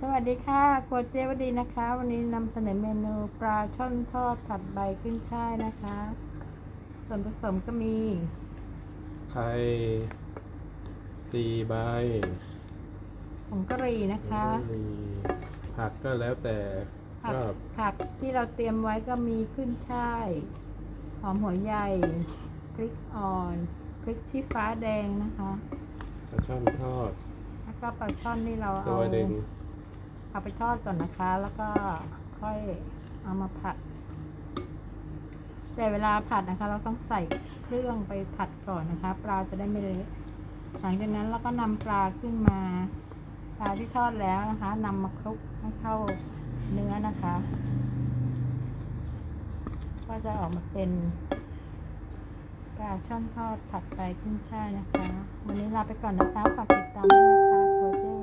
สวัสดีค่ะครัวเจ๊วดีนะคะ วันนี้นำเสนอเมนูปลาช่อนทอดผัดใบขึ้นช่ายนะคะ ส่วนผสมก็มี ไข่สี่ใบผงกะหรี่นะคะแล้วก็มีผักก็แล้วแต่ผักชอบผักที่เราเตรียมไว้ก็มีขึ้นช่าย หอมหัวใหญ่พริกอ่อนพริกชี้ฟ้าแดงนะคะ ปลาช่อนทอด แล้วก็ปลาช่อนนี่เราตัเอาวเด่น เอาไปทอดก่อนนะคะ แล้วก็ค่อยเอามาผัด แต่เวลาผัดนะคะ เราต้องใส่เครื่องไปผัดก่อนนะคะ ปลาจะได้ไม่เละหลังจากนั้นเราก็นำปลาขึ้นมาปลาที่ทอดแล้วนะคะนำมาคลุกให้เข้าเนื้อนะคะ ก็จะออกมาเป็นปลาช่อนทอดผัดไปขึ้นช่ายนะคะ วันนี้ลาไปก่อนนะคะฝากติดตามด้วยนะคะ